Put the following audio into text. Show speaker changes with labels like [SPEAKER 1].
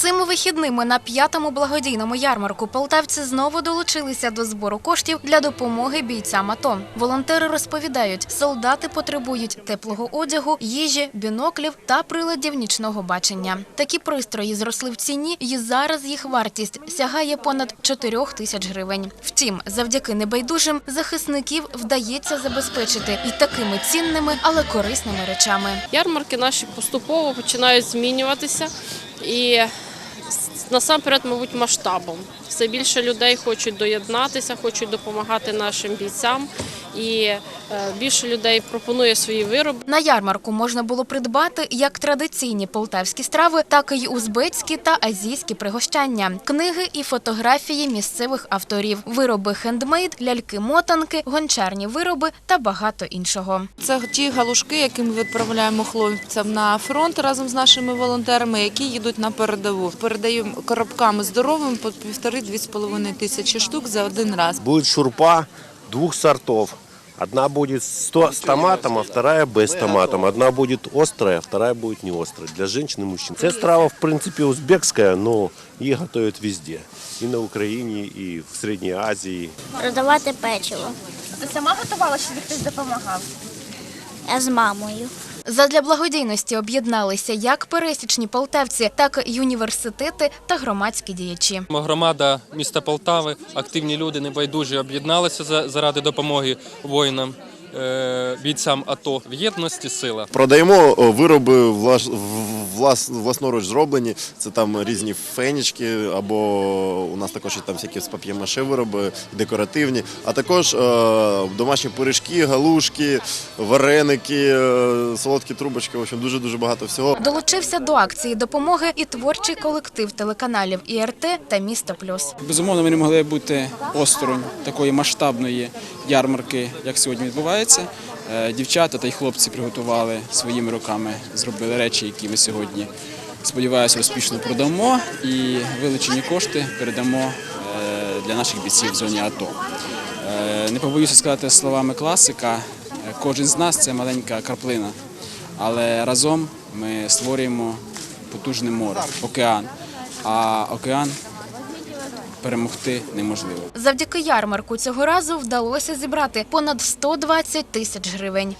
[SPEAKER 1] Цими вихідними на п'ятому благодійному ярмарку полтавці знову долучилися до збору коштів для допомоги бійцям АТО. Волонтери розповідають, солдати потребують теплого одягу, їжі, біноклів та приладів нічного бачення. Такі пристрої зросли в ціні, і зараз їх вартість сягає понад 4 тисяч гривень. Втім, завдяки небайдужим захисників вдається забезпечити і такими цінними, але корисними речами.
[SPEAKER 2] Ярмарки наші поступово починають змінюватися і насамперед, мабуть, масштабом. Все більше людей хочуть доєднатися, хочуть допомагати нашим бійцям, і е, більше людей пропонує свої вироби.
[SPEAKER 1] На ярмарку можна було придбати як традиційні полтавські страви, так і узбецькі та азійські пригощання, книги і фотографії місцевих авторів, вироби хендмейд, ляльки-мотанки, гончарні вироби та багато іншого.
[SPEAKER 3] Це ті галушки, які ми відправляємо хлопцям на фронт разом з нашими волонтерами, які їдуть на передову. Передаємо коробками здоровими по півтори-дві з половиною тисячі штук за один раз.
[SPEAKER 4] Будет шурпа двух сортов. Одна будет с то- с томатом, а вторая без томатом. Одна будет острая, а вторая будет не острая. Для женщин и мужчин. Це страва, в принципе, узбекская, но ее готовят везде. И на Украине, и в Средней Азии.
[SPEAKER 5] продавати печиво.
[SPEAKER 1] Ти сама готувала, чи хтось допомагав?
[SPEAKER 5] Я з мамою.
[SPEAKER 1] Задля благодійності об'єдналися як пересічні полтавці, так і університети та громадські діячі.
[SPEAKER 6] Громада міста Полтави, активні люди небайдужі об'єдналися за- заради допомоги воїнам, е, бійцям АТО. В єдності сила.
[SPEAKER 7] Продаємо о, вироби влас, власноруч зроблені. Це там різні фенічки, або у нас також є там всякі з пап'ємаше вироби, декоративні, а також е, домашні пиріжки, галушки, вареники, е, солодкі трубочки. В общем, дуже дуже багато всього.
[SPEAKER 1] Долучився до акції допомоги і творчий колектив телеканалів ІРТ та Місто Плюс.
[SPEAKER 8] Безумовно, ми не могли бути осторонь такої масштабної ярмарки, як сьогодні відбувається. Е, Дівчата та й хлопці приготували своїми руками, зробили речі, які ми сьогодні, сподіваюся, успішно продамо і вилучені кошти передамо е, для наших бійців в зоні АТО. Е, Не побоюся сказати словами класика, кожен з нас це маленька краплина, але разом ми створюємо потужне море, океан. А океан перемогти неможливо.
[SPEAKER 1] Завдяки ярмарку цього разу вдалося зібрати понад 120 тисяч гривень.